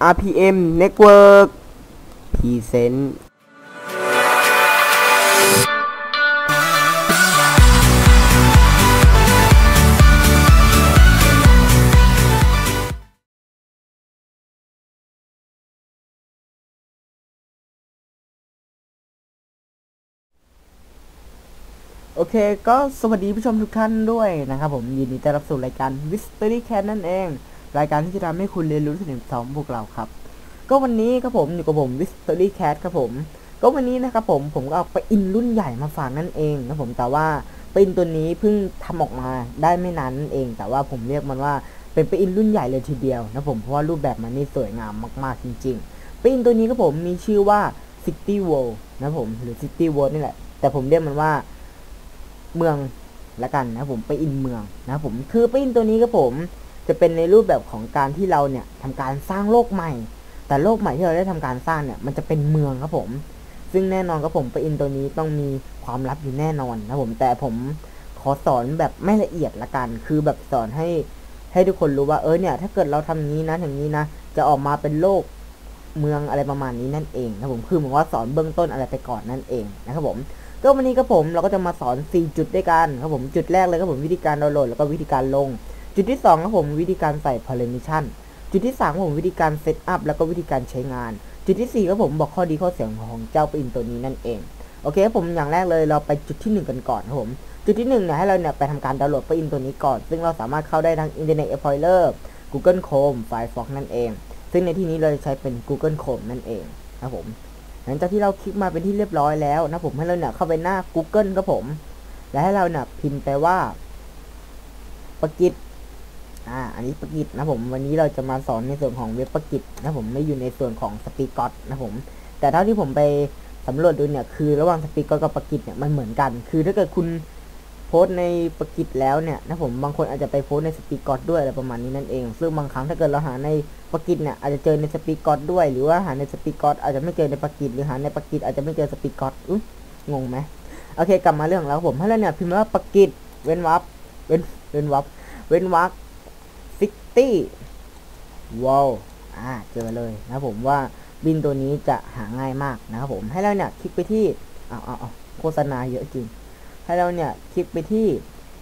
RPM Network Present โอเค ก็สวัสดีผู้ชมทุกท่านด้วยนะครับผม ยินดีต้อนรับสู่รายการ Mystery Cat นั่นเอง รายการที่จะทำให้คุณเรียนรู้สิ่งสองพวกเราครับ ก็วันนี้ครับผมอยู่กับผม Mystery Cat ครับผม ก็วันนี้นะครับผมผมก็เอาไปอินรุ่นใหญ่มาฝากนั่นเองนะผมแต่ว่าไปอินตัวนี้เพิ่งทำออกมาได้ไม่นานนั่นเอง แต่ว่าผมเรียกมันว่าเป็นไปอินรุ่นใหญ่เลยทีเดียวนะผมเพราะว่ารูปแบบมันนี่สวยงามมากๆจริงๆไปอินตัวนี้ครับผมมีชื่อว่า City World นะผมหรือ City World นี่แหละ แต่ผมเรียกมันว่าเมืองละกันนะผมไปอินเมืองนะผมคือไปอินตัวนี้ก็ผม จะเป็นในรูปแบบของการที่เราเนี่ยทำการสร้างโลกใหม่ แต่โลกใหม่ที่เราได้ทำการสร้างเนี่ยมันจะเป็นเมืองครับผม ซึ่งแน่นอนครับผมไปอินตัวนี้ต้องมีความลับอยู่แน่นอนนะผมแต่ผมขอสอนแบบไม่ละเอียดละกัน คือแบบสอนให้ให้ทุกคนรู้ว่าเออเนี่ย ถ้าเกิดเราทำนี้นะอย่างนี้นะ จะออกมาเป็นโลกเมืองอะไรประมาณนี้นั่นเองนะผมคือเหมือนว่าสอนเบื้องต้นอะไรไปก่อนนั่นเองนะครับผมก็วันนี้ครับผมเราก็จะมาสอน 4 จุดด้วยกันครับผมจุดแรกเลยครับผมวิธีการดาวน์โหลดแล้วก็วิธีการลง จุดที่2ครับผมวิธีการใส่ permission จุดที่3ครับผมวิธีการเซตอัพแล้วก็วิธีการใช้งาน จุดที่4ครับผมบอกข้อดีข้อเสียของเจ้าปอินตัวนี้นั่นเองโอเคผมอย่างแรกเลยเราไปจุดที่ 1 กันก่อนครับผมจุดที่1เนี่ยให้เราเนี่ยไปทำการดาวน์โหลดปอินตัวนี้ก่อน ซึ่งเราสามารถเข้าได้ทั้ง Internet Explorer Google Chrome Firefox นั่นเอง ซึ่งในที่นี้เราจะใช้เป็น Google Chrome นั่นเองครับผมหลังจากที่เราคลิกมาเป็นที่เรียบร้อยแล้วนะผมให้เราเนี่ยเข้าไปหน้า Google ครับผม และให้เราเนี่ยพิมพ์ไปว่าปกิจ อ่า อันนี้ปกิจนะผม วันนี้เราจะมาสอนในส่วนของเว็บปกิจนะผมไม่อยู่ในส่วนของสปีกอตนะผม แต่เท่าที่ผมไปสำรวจดูเนี่ย คือระหว่างสปีกอตกับปกิจเนี่ยมันเหมือนกัน คือถ้าเกิดคุณโพสในปกิจแล้วเนี่ยนะผมบางคนอาจจะไปโพสในสปีกอตด้วยอะไรประมาณนี้นั่นเอง ซึ่งบางครั้งถ้าเกิดเราหาในปกิจเนี่ยอาจจะเจอในสปีกอตด้วย หรือว่าหาในสปีกอตอาจจะไม่เจอในปกิจหรือหาในปกิจอาจจะไม่เจอสปีกอตอุ๊ยงงไหมโอเคกลับมาเรื่องแล้วผมให้เราเนี่ยพิมพ์ว่าปกิจเว้นวับเว้นเว้นวับเว้นวัก ตี้ว้าวอ่าเจอเลยนะผมว่าบินตัวนี้จะหาง่ายมากนะครับผมให้เราเนี่ยคลิกไปที่อ้าวอ้าวโฆษณาเยอะจริง ให้เราเนี่ยคลิกไปที่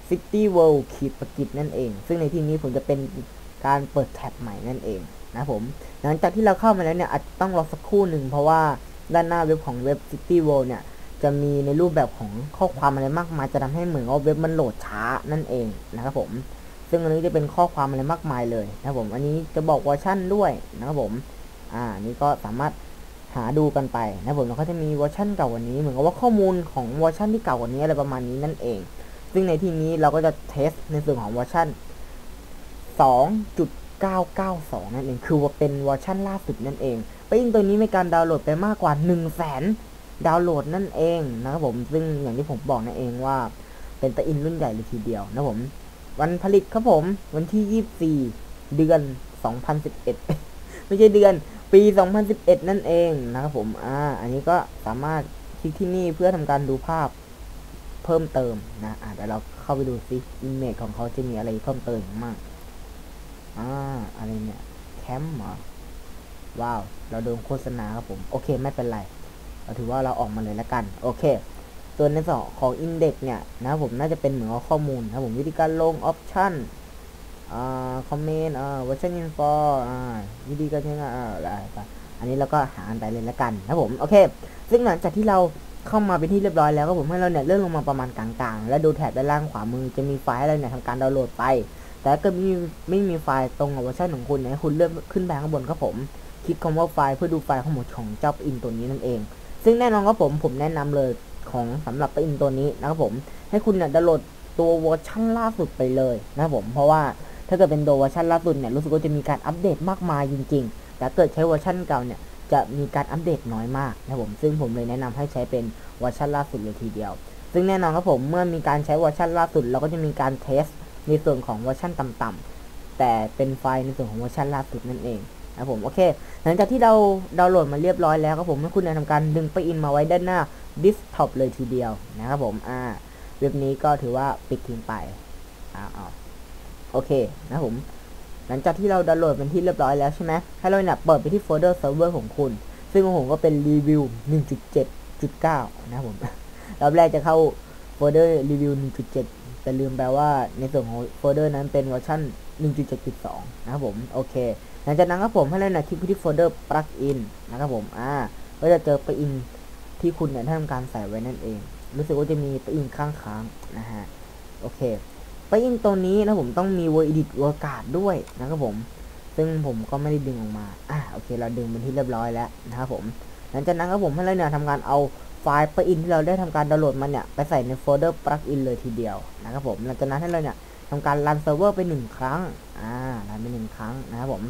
City World ขีดประกิจนั่นเอง ซึ่งในที่นี้ผมจะเป็นการเปิดแท็บใหม่นั่นเองนะผม หลังจากที่เราเข้ามาแล้วเนี่ยอาจต้องรอสักครู่หนึ่งเพราะว่าด้านหน้าเว็บของเว็บ City World เนี่ยจะมีในรูปแบบของข้อความอะไรมากมายจะทำให้เหมือนว่าเว็บมันโหลดช้านั่นเองนะครับผม ซึ่งอันนี้จะเป็นข้อความอะไรมากมายเลยนะครับผมอันนี้จะบอกเวอร์ชั่นด้วยนะครับผมอ่านี่ก็สามารถหาดูกันไปนะผมแล้วก็จะมีเวอร์ชันเก่ากว่านี้ เหมือนกับว่าข้อมูลของเวอร์ชันที่เก่ากว่านี้อะไรประมาณนี้นั่นเอง ซึ่งในที่นี้เราก็จะเทสในส่วนของเวอร์ชัน2.992 นั่นเองคือว่าเป็นเวอร์ชันล่าสุดนั่นเองไปอินตัวนี้มีการดาวน์โหลดไปมากกว่า 1 0 0 0 0แสนดาวน์โหลดนั่นเองนะครับผมซึ่งอย่างที่ผมบอกนั่นเองว่า เป็นตะอินรุ่นใหญ่เลยทีเดียวนะผม วันผลิตครับผม วันที่ 24 เดือน 2011 ไม่ใช่เดือน ปี 2011 นั่นเองนะครับผม อ่า อันนี้ก็สามารถคลิกที่นี่เพื่อทำการดูภาพเพิ่มเติมนะอ่าเดี๋ยวเราเข้าไปดูซิอิมเมจของเขาจะมีอะไรเพิ่มเติมมากอ่า อะไรเนี่ย แคมป์เหรอ ว้าว เราโดนโฆษณาครับผม โอเค ไม่เป็นไร เราถือว่าเราออกมาเลยแล้วกัน โอเค ส่วนในส่วนของอินเด็กเนี่ยนะผมน่าจะเป็นเหมือนข้อมูลนะผมวิธีการลงออปชั่นอ่าคอมเมนต์อ่า version info อ่าวิธีการใช้งานอ่าอะไรอันนี้เราก็หาอันไปเลยแล้วกันนะผมโอเค ซึ่งหลังจากที่เราเข้ามาเป็นที่เรียบร้อยแล้วก็ผมให้เราเนี่ยเลื่อนลงมาประมาณกลางๆ และดูแถบด้านล่างขวามือจะมีไฟล์ให้เรเนี่ยทำการดาวน์โหลดไป แต่กิดไม่มีไม่มีไฟล์ตรงกับเวอร์ชันของคุณเนี่ยคุณเลื่อนขึ้นไปข้างบนครับผม คลิกคำว่าไฟล์เพื่อดูไฟล์ทั้งหมดของเจ้าอินตัวนี้นั่นเอง ซึ่งแน่นอนครับผมผมแนะนำเลย ของสำหรับอินตัวนี้นะครับผม ให้คุณเนี่ยดาวน์โหลดตัวเวอร์ชันล่าสุดไปเลยนะครับผม เพราะว่าถ้าเกิดเป็นตัวเวอร์ชันล่าสุดเนี่ยรู้สึกว่าจะมีการอัปเดตมากมายจริงๆ แต่เกิดใช้เวอร์ชันเก่าเนี่ยจะมีการอัปเดตน้อยมากนะครับผมซึ่งผมเลยแนะนำให้ใช้เป็นเวอร์ชันล่าสุดเลยทีเดียว ซึ่งแน่นอนครับผมเมื่อมีการใช้เวอร์ชันล่าสุด เราก็จะมีการเทสในส่วนของเวอร์ชันต่ำๆแต่เป็นไฟล์ในส่วนของเวอร์ชันล่าสุดนั่นเอง นะครับผมโอเค หลังจากที่เราดาวน์โหลดมาเรียบร้อยแล้วครับผมให้คุณทำการดึงไปอินมาไว้ด้านหน้าดิสท็อปเลยทีเดียวนะครับผมอ่าเว็บนี้ก็ถือว่าปิดทิ้งไปอ้าวโอเคนะผม หลังจากที่เราดาวน์โหลดเป็นที่เรียบร้อยแล้วใช่ไหมให้เราเนี่ยเปิดไปที่โฟลเดอร์เซิร์ฟเวอร์ของคุณ ซึ่งของผมก็เป็นรีวิว 1.7.9 นะครับผมรอบแรกจะเข้าโฟลเดอร์รีวิว 1.7 แต่ลืมแปลว่าในส่วนของโฟลเดอร์นั้นเป็นเวอร์ชัน1.7.2 นะครับผม โอเค หลังจากนั้นครับผมให้เราเนี่ยคลิกที่โฟลเดอร์ plugin นะครับผมอ่าก็จะเจอ plugin ที่คุณเนี่ยทำการใส่ไว้นั่นเอง รู้สึกว่าจะมี plugin ข้างค้างๆนะฮะโอเค plugin ตัวนี้นะผมต้องมี word edit word guard ด้วยนะครับผม ซึ่งผมก็ไม่ได้ดึงออกมาอ่าโอเค เราดึงเป็นที่เรียบร้อยแล้วนะครับผมหลังจากนั้นครับผมให้เราเนี่ยทำการเอาไฟล์ plugin ที่เราได้ทำการดาวน์โหลดมันเนี่ยไปใส่ในโฟลเดอร์ plugin เลยทีเดียวนะครับผมหลังจากนั้นให้เราเนี่ยทำการรันเซิร์ฟเวอร์ไปหนึ่งครั้ง อ่า รันไปหนึ่งครั้งนะครับผม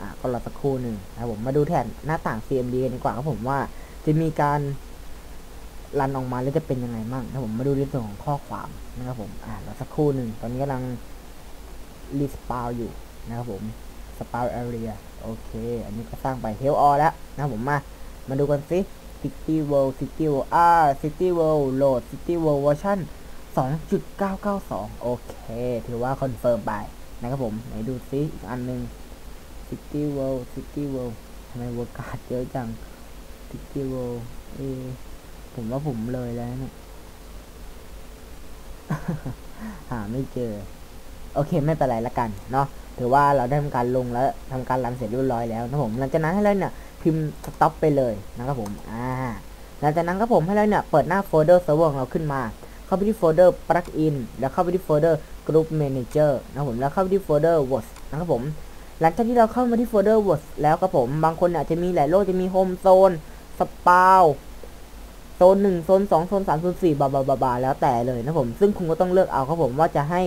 อ่าก็รอสักครู่หนึ่งนะครับผมมาดูแทนหน้าต่าง CMD กันดีกว่าครับผมว่าจะมีการรันออกมาแล้วจะเป็นยังไงบ้างนะครับผมมาดูในส่วนของข้อความนะครับผมอ่ารอสักครู่หนึ่งตอนนี้กำลังรีสปาวอยู่นะครับผมสปาวแอเรียโอเค อันนี้ก็สร้างไปเฮลออแล้วนะครับผมมา มาดูกันสิ City World City World อ่า City World โหลด City World เวอร์ชัน2.992 โอเค ถือว่าคอนเฟิร์มไปนะครับผมไหนดูซิอีกอันหนึ่ง City World City World ทำไมวอร์การ์ดเยอะจัง City World เออผมว่าผมเลยแล้วเนี่ยหาไม่เจอ โอเคไม่เป็นไรละกันเนาะถือว่าเราได้ทำการลงแล้วทำการรันเสร็จเรียบร้อยแล้วนะผมหลังจากนั้นให้เราเนี่ยพิมพ์สต็อปไปเลยนะครับผมอ่าหลังจากนั้นครับผมให้เราเนี่ยเปิดหน้าโฟลเดอร์เซิร์ฟเวอร์ของเราขึ้นมา เข้าไปที่โฟลเดอร์ plugin แล้วเข้าไปที่โฟลเดอร์ group manager นะครับผมแล้วเข้าไปที่โฟลเดอร์ words นะครับผม หลังจากที่เราเข้ามาที่โฟลเดอร์ words แล้วครับผม บางคนอาจจะมีหลายโลกจะมี home zone spawn โซนหนึ่งโซนสองโซนสามโซนสี่บาบาบาบาแล้วแต่เลยนะผม ซึ่งคุณก็ต้องเลือกเอาครับผมว่าจะให้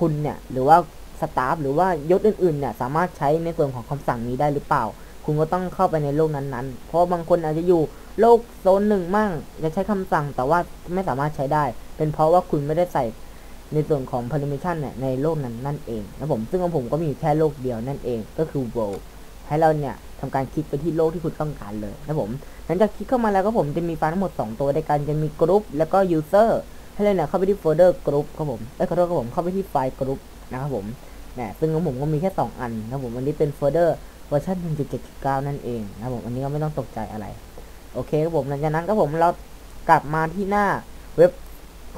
คุณเนี่ยหรือว่าสตาฟหรือว่ายศอื่นๆเนี่ยสามารถใช้ในส่วนของคำสั่งนี้ได้หรือเปล่า คุณก็ต้องเข้าไปในโลกนั้นๆ เพราะบางคนอาจจะอยู่โลกโซนหนึ่งมั่งจะใช้คำสั่งแต่ว่าไม่สามารถใช้ได้ เป็นเพราะว่าคุณไม่ได้ใส่ ในส่วนของ permission เนี่ยในโลกนั้นนั่นเองนะผมซึ่งของผมก็มีอยู่แค่โลกเดียวนั่นเองก็คือ world ให้เราเนี่ยทำการคลิกไปที่โลกที่คุณต้องการเลยนะผมหลังจากคลิกเข้ามาแล้วก็ผมจะมีไฟล์ทั้งหมด 2 ตัวด้วยกันจะมีกรุ๊ปแล้วก็ user ให้เราเนี่ยเข้าไปที่โฟลเดอร์กรุ๊ปครับผมเอ้ยขอโทษครับผมเข้าไปที่ไฟล์กรุ๊ปนะครับผมเนี่ยซึ่งของผมก็มีแค่ 2 อันนะผมอันนี้เป็นโฟลเดอร์เวอร์ชัน1.7.9 นั่นเองนะผมอันนี้ก็ไม่ต้องตกใจอะไร โอเคครับผมหลังจากนั้นก็ผมเรากลับมาที่หน้าเว็บ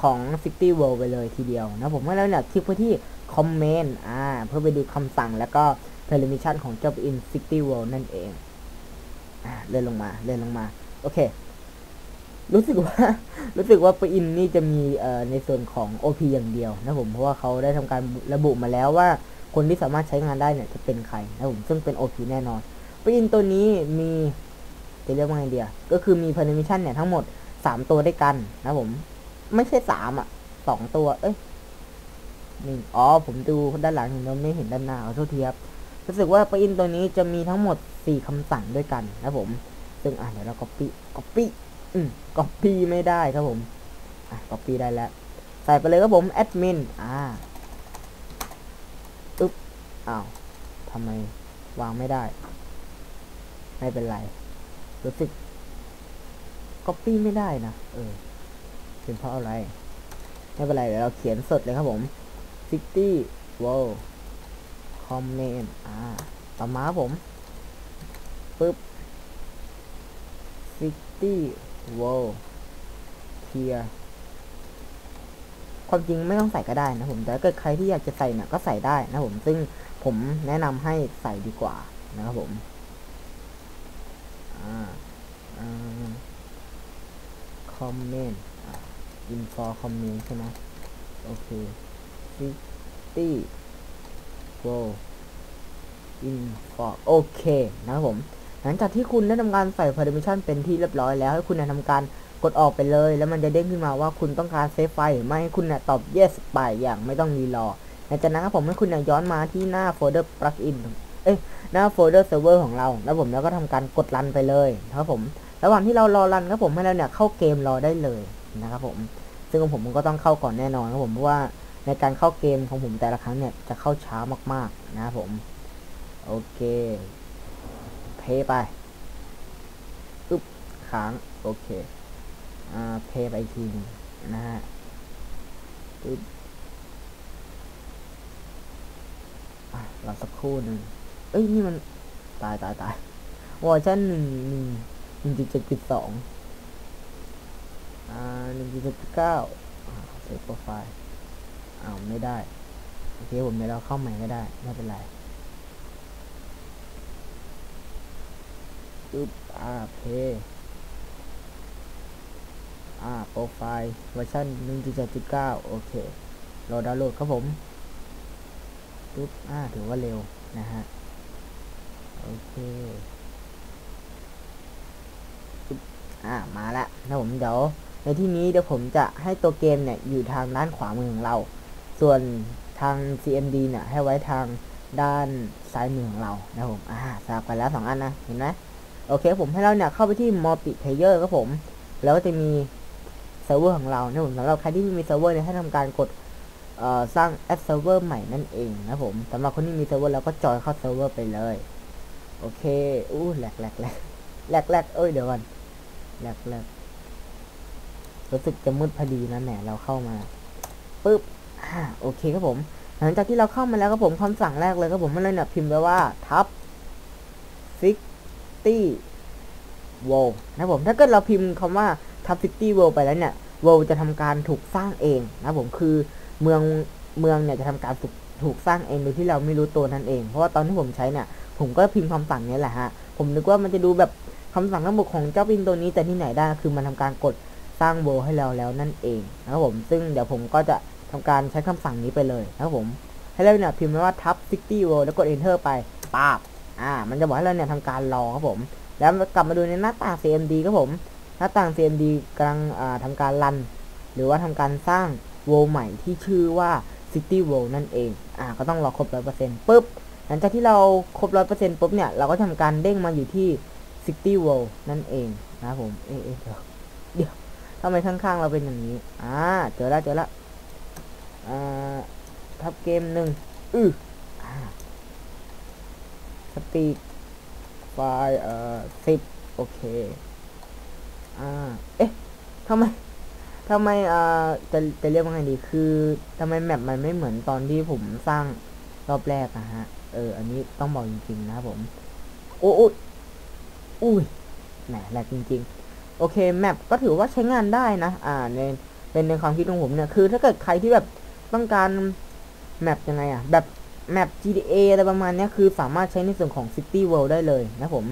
ของ City World ไปเลยทีเดียวนะผมให้เราเนี่ยคลิกไปที่ comment อ่าเพื่อไปดูคำสั่งแล้วก็ permission ของเจ้า in City World นั่นเองอ่าเลื่อนลงมาเลื่อนลงมา โอเค รู้สึกว่า รู้สึกว่าปอินนี่จะมีเอ่อในส่วนของ OP อย่างเดียวนะผมเพราะว่าเขาได้ทำการระบุมาแล้วว่า คนที่สามารถใช้งานได้เนี่ยจะเป็นใครนะผมซึ่งเป็น OP แน่นอนปอินตัวนี้มีจะเรียกว่าไงเดียก็คือมี permission เนี่ยทั้งหมด 3 ตัวด้วยกันนะผม ไม่ใช่3อะ2ตัว เอ้ยนี่งอ๋อ ผมดูด้านหลังเห็นแล้วไม่เห็นด้านหน้าขอโทษทีครับรู้สึกว่าปอินตัวนี้จะมีทั้งหมด4คำสั่งด้วยกันนะผม ซึ่งอะเดี๋ยวเรา copy copy อืม copy ไม่ได้ครับผมอะ copy ได้แล้ว ใส่ไปเลยครับผม admin อ่าอึ๊บอ้าวทำไมวางไม่ได้ ไม่เป็นไร รู้สึก copy ไม่ได้นะ เออ เป็นเพราะอะไร ไม่เป็นไรเดี๋ยวเราเขียนสดเลยครับผม city world comment อ่า ต่อมาผมปึ๊บ city world clear ความจริงไม่ต้องใส่ก็ได้นะผม แต่ถ้าเกิดใครที่อยากจะใส่เนี่ยก็ใส่ได้นะผม ซึ่งผมแนะนำให้ใส่ดีกว่านะครับผมอ่าอ่า comment info comment ใช่ไหมโอเค city world info โอเคนะครับผม หลังจากที่คุณได้ทำการใส่ permission เป็นที่เรียบร้อยแล้ว ให้คุณเนี่ยทำการกดออกไปเลย แล้วมันจะเด้งขึ้นมาว่าคุณต้องการเซฟไฟหรือไม่ให้คุณเนี่ยตอบ yes ไปอย่างไม่ต้องรีรอหลังจากนั้นครับผมให้คุณเนี่ยย้อนมาที่หน้าโฟลเดอร์ plugin เอ้ยหน้าโฟลเดอร์เซิร์ฟเวอร์ของเรา แล้วผมแล้วก็ทำการกดรันไปเลยนะครับผม ระหว่างที่เรารอรันครับผมให้เราเนี่ยเข้าเกมรอได้เลย นะครับผม ซึ่งของผมมันก็ต้องเข้าก่อนแน่นอนครับผมเพราะว่าในการเข้าเกมของผมแต่ละครั้งเนี่ยจะเข้าช้ามากๆนะครับผม โอเค เพย์ไปอึ๊บค้างโอเคอ่าเพย์ไปทีนึงนะฮะอึ๊บรอสักครู่หนึ่งเอ้ยนี่มันตายตายตายเวอร์ชันหนึ่งหนึ่งหนึ่งจุดเจ็ดจุดสอง อ่าหนึ่งจุดเจ็ดเก้าเซฟโปรไฟล์อ้าวไม่ได้โอเคผมเดี๋ยวเราเข้าใหม่ก็ได้ ไม่เป็นไรอึ๊บอ่าเพอ่าโปรไฟล์เวอร์ชัน1.7.9 โอเครอดาวน์โหลดครับผมปุ๊บอ่าถือว่าเร็วนะฮะ โอเคปุ๊บอ่ามาละนะผมเดี๋ยว ในที่นี้เดี๋ยวผมจะให้ตัวเกมเนี่ยอยู่ทางด้านขวามือของเรา ส่วนทาง CMD เนี่ยให้ไว้ทางด้านซ้ายมือของเรานะผมอ่าสลับกันแล้วสองอันนะ เห็นไหมโอเคผมให้เราเนี่ยเข้าไปที่ multiplayer ครับผม แล้วก็จะมีเซิร์ฟเวอร์ของเรานะผมสำหรับใครที่ไม่มีเซิร์ฟเวอร์เนี่ยให้ทำการกดสร้างแอดเซิร์ฟเวอร์ใหม่นั่นเองนะผมสำหรับคนที่มีเซิร์ฟเวอร์แล้วก็จอยเข้าเซิร์ฟเวอร์ไปเลย โอเคอู้แหลกแหลกแหลกแหลกแหลกเอ้ยเดี๋ยวก่อนแหลกแหลก รู้สึกจะมืดพอดีนะแหมเราเข้ามาปึ๊บอ่าโอเคครับผม หลังจากที่เราเข้ามาแล้วครับผมคำสั่งแรกเลยครับผมมันเลยเนี่ยพิมพ์ไว้ว่าทับซิตี้โวนะผมถ้าเกิดเราพิมพ์คำว่าทับซิตี้โวไปแล้วเนี่ยโวจะทำการถูกสร้างเองนะผมคือเมืองเมืองเนี่ยจะทำการถูกถูกสร้างเองโดยที่เราไม่รู้ตัวนั่นเอง เพราะว่าตอนที่ผมใช้เนี่ย ผมก็พิมพ์คำสั่งนี้แหละฮะ ผมนึกว่ามันจะดูแบบคำสั่งทั้งหมดของเจ้าปินตัวนี้แต่ที่ไหนได้คือมันทำการกด สร้างโวให้เราแล้วนั่นเองนะครับผมซึ่งเดี๋ยวผมก็จะทำการใช้คำสั่งนี้ไปเลยนะครับผมให้เราเนี่ยพิมพ์ไว้ว่าทับ60 world แล้วกด enter ไปปาบอ่า มันจะบอกให้เราเนี่ยทำการรอครับผม แล้วกลับมาดูในหน้าต่าง CMD ครับผม หน้าต่าง CMD กำลังอ่าทำการรัน หรือว่าทำการสร้าง world ใหม่ที่ชื่อว่า City World นั่นเอง อ่า ก็ต้องรอครบ 100%ปุ๊บ หลังจากที่เราครบ 100%ปุ๊บเนี่ย เราก็ทำการเด้งมาอยู่ที่ City w o r l นั่นเองนะครับผม เอ๊ะเอ๊ะเดี๋ยวเดี๋ยว ทำไมข้างๆเราเป็นอย่างนี้ อ่า เจอแล้วเจอแล้วอ่าทับเกมหนึ่งอือสปีดไฟเอ่อสิบโอเค อ่า เอ๊ะทำไมทำไมอ่าจะจะเรียกว่าไงดี คือทำไมแมปมันไม่เหมือนตอนที่ผมสร้างรอบแรกอะฮะ เออ อันนี้ต้องบอกจริงๆนะผม โอ้ยอุ้ยแหมแหลกจริง ๆ โอเคแมปก็ถือว่าใช้งานได้นะอ่าในเป็นในความคิดของผมเนี่ยคือถ้าเกิดใครที่แบบต้องการแมปยังไงอะแบบแมป GTA อะไรประมาณนี้คือสามารถใช้ในส่วนของ City World ได้เลยนะผม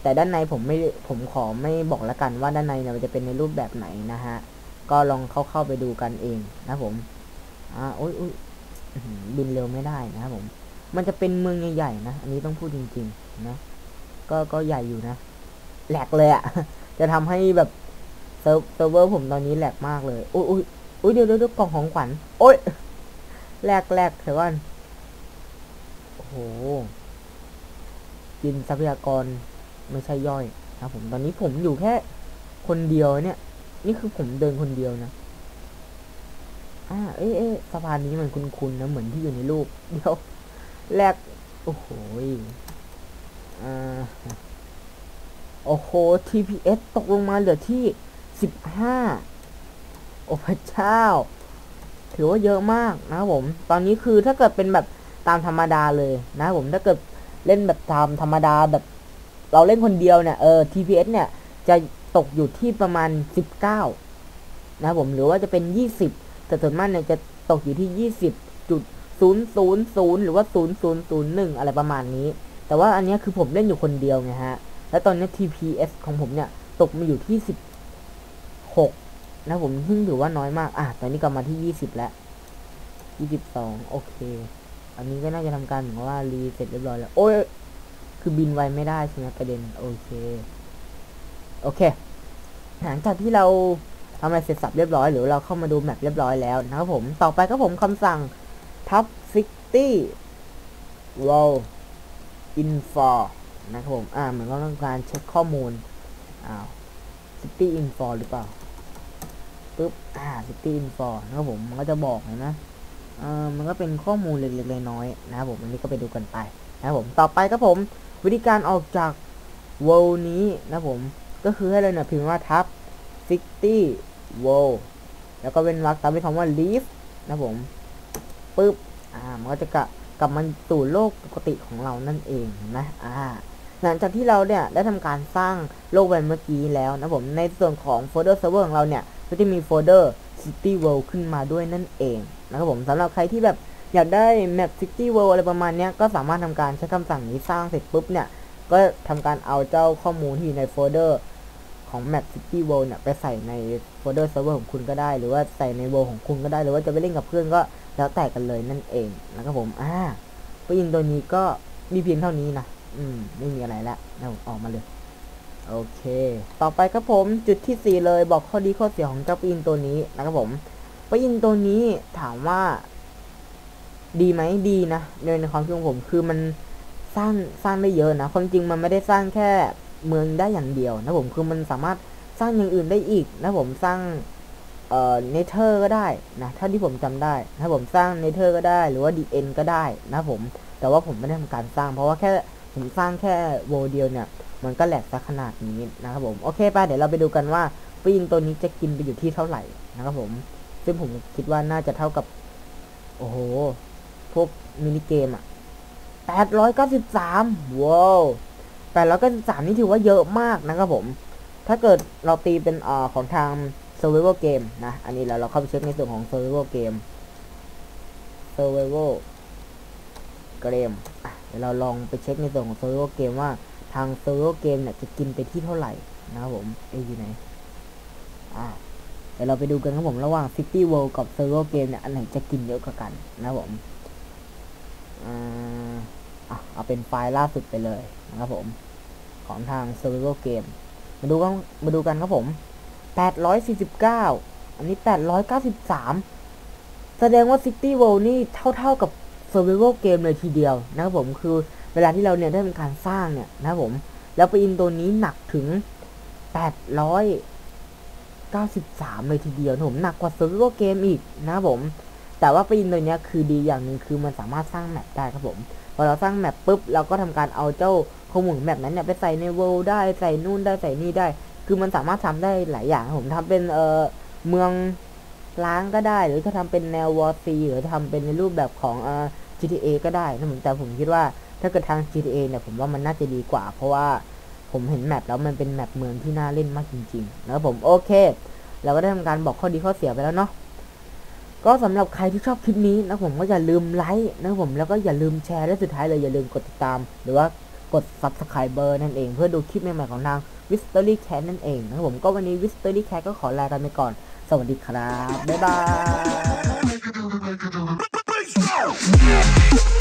แต่ด้านในผมไม่ผมขอไม่บอกละกันว่าด้านในเนี่ยมันจะเป็นในรูปแบบไหนนะฮะ ก็ลองเข้าเข้าไปดูกันเองนะผมอ่าโอ้ยอยบินเร็วไม่ได้นะครับผม มันจะเป็นเมืองใหญ่ๆนะ อันนี้ต้องพูดจริง ๆ นะ ก็ก็ใหญ่อยู่นะแหลกเลยอะ จะทำให้แบบเซิร์ฟเซิร์ฟเวอร์ผมตอนนี้แหลกมากเลยอุ้ยอุ้ยอุ้ยเดี๋ยวเดี๋ยวกล่องของขวัญโอ้ยแหลกแหลกเถอะก่อนโอ้โหกินทรัพยากรไม่ใช่ย่อยนะผมตอนนี้ผมอยู่แค่คนเดียวเนี่ย นี่คือผมเดินคนเดียวนะอ่าเอ๊ะสะพานนี้มันคุ้นๆนะเหมือนที่อยู่ในรูปเดี๋ยวแรกโอ้โหอ่า โอ้โห TPS ตกลงมาเหลือที่สิบห้าโอ้พระเจ้า ถือว่าเยอะมากนะผม ตอนนี้คือถ้าเกิดเป็นแบบตามธรรมดาเลยนะผม ถ้าเกิดเล่นแบบตามธรรมดาแบบเราเล่นคนเดียวเนี่ย เออ TPS เนี่ย จะตกอยู่ที่ประมาณ 19 นะผม หรือว่าจะเป็น 20 แต่ส่วนมากเนี่ยจะตกอยู่ที่ 20จุด000 หรือว่า 0001 อะไรประมาณนี้ แต่ว่าอันนี้คือผมเล่นอยู่คนเดียวไงฮะ แล้วตอนนี้ TPS ของผมเนี่ย ตกมาอยู่ที่ 16 นะผมซึ่งถือว่าน้อยมาก อะ ตอนนี้กลับมาที่ 20 แล้ว 22 โอเค อันนี้ก็น่าจะทำการเหมือนว่า รีเสร็จเรียบร้อยแล้ว โอ้ย คือบินไวไม่ได้ใช่ไหมประเด็น โอเค โอเค หลังจากที่เราทำอะไรเสร็จสับเรียบร้อย หรือเราเข้ามาดูแมปเรียบร้อยแล้วนะครับผม ต่อไปก็ผมคำสั่ง top 60 roll info นะครับผมอ่าเหมือนก็ต้องการเช็คข้อมูลอ้าว city info หรือเปล่าปึ๊บอ่า city info นะครับผมมันก็จะบอกนะเออมันก็เป็นข้อมูลเล็กๆน้อยๆนะครับผมอันนี้ก็ไปดูกันไปนะครับผมต่อไปครับผมวิธีการออกจาก world นี้นะผมก็คือให้เราเนี่ยพิมพ์ว่าทับ60 world แล้วก็เป็นวรรคตามด้วยคำว่า leave นะผมปึ๊บอ่ามันก็จะกะกลับมาสู่โลกปกติของเรานั่นเองนะอ่า หลังจากที่เราเนี่ยได้ทำการสร้างโลกใบเมื่อกี้แล้วนะผมในส่วนของโฟลเดอร์เซิร์ฟเวอร์ของเราเนี่ยก็จะมีโฟลเดอร์ City World ขึ้นมาด้วยนั่นเองนะครับผมสำหรับใครที่แบบอยากได้แมป City World อะไรประมาณนี้ก็สามารถทำการใช้คำสั่งนี้สร้างเสร็จปุ๊บเนี่ย ก็ทำการเอาเจ้าข้อมูลที่ในโฟลเดอร์ของ Map City World เนี่ยไปใส่ในโฟลเดอร์เซิร์ฟเวอร์ของคุณก็ได้ หรือว่าใส่ใน World ของคุณก็ได้ หรือว่าจะไปเล่นกับเพื่อนก็แล้วแต่กันเลยนั่นเองนะครับผมอ่าปืนตัวนี้ก็มีเพียงเท่านี้นะ อืมไม่มีอะไรแล้วนะผมออกมาเลย โอเค ต่อไปครับผมจุดที่ 4 เลยบอกข้อดีข้อเสียของเจ้าปีนตัวนี้นะครับผมปีนตัวนี้ถามว่า ดีไหมดีนะในในความคิดของผมคือมันสร้างสร้างได้เยอะนะความจริงมันไม่ได้สร้างแค่เมืองได้อย่างเดียวนะผมคือมันสามารถสร้างอย่างอื่นได้อีกนะผมสร้างเอ่อเนเธอร์ก็ได้นะถ้าที่ผมจำได้ถ้าผมสร้างเนเธอร์ก็ได้ หรือว่าดีเอ็นก็ได้นะผม แต่ว่าผมไม่ได้ทำการสร้าง เพราะว่าแค่ ผมสร้างแค่โวเดียวเนี่ย มันก็แหลกซะขนาดนี้นะครับผมโอเคไปเดี๋ยวเราไปดูกันว่าปีนตัวนี้จะกินไปอยู่ที่เท่าไหร่นะครับผม ซึ่งผมคิดว่าน่าจะเท่ากับ โอ้โห พวกมินิเกมอะแปดร้อยเก้าสิบสามว้าวแปดร้อยเก้าสิบสามนี่ถือว่าเยอะมากนะครับผม ถ้าเกิดเราตีเป็นอ่าของทาง survival game นะ อันนี้เราเราเข้าไปเช็คในส่วนของ survival game survival game อะ เดี๋ยวเราลองไปเช็คในส่วนของ survival game ว่าทาง survival game เนี่ยจะกินไปที่เท่าไหร่นะครับผมเอ้ยอยู่ไหนอ่าเดี๋ยวเราไปดูกันครับผมระหว่าง City World กับ Survival Game เนี่ยอันไหนจะกินเยอะกว่ากันนะครับผมอ่าเอาเป็นไฟล์ล่าสุดไปเลยนะครับผม ของทาง Survival Game มาดูกันมาดูกันครับผม 849 อันนี้ 893 แสดงว่า City World นี่เท่าๆกับ Survival Game เลยทีเดียวนะครับผมคือเวลาที่เราเนี่ยได้เป็นการสร้างเนี่ยนะครับผม แล้วไปอินตัวนี้หนักถึง 893 เลยทีเดียวผมหนักกว่า Survival Game อีกนะครับผม แต่ว่าไปีนตัวเนี้ยคือดีอย่างหนึ่งคือมันสามารถสร้างแมปได้ครับผมพอเราสร้างแมปปุ๊บเราก็ทำการเอาเจ้าข้อมูลแมปนั้นเนี่ยไปใส่ใน World ได้ใส่นู่นได้ใส่นี่ได้ คือมันสามารถทำได้หลายอย่างผมทำเป็นเอ่อเมืองล้างก็ได้ หรือจะทำเป็นแนว War C หรือจะทำเป็นในรูปแบบของเอ่อ GTA ก็ได้นะผมแต่ผมคิดว่าถ้าเกิดทาง GTA เนี่ยผมว่ามันน่าจะดีกว่า เพราะว่าผมเห็นแมปแล้วมันเป็นแมปเมืองที่น่าเล่นมากจริงๆนะครับผมโอเค เราก็ได้ทำการบอกข้อดีข้อเสียไปแล้วเนาะก็สำหรับใครที่ชอบคลิปนี้นะผมก็อย่าลืมไลค์นะผมแล้วก็อย่าลืมแชร์และสุดท้ายเลยอย่าลืมกดติดตาม หรือว่ากด subscriber นั่นเอง เพื่อดูคลิปใหม่ๆของทาง w i s t o r y Cat นั่นเองนะครับผมก็วันนี้ w i s t o r y Cat ก็ขอลากันไปก่อน สวัสดีครับ บ๊ายบาย Oh!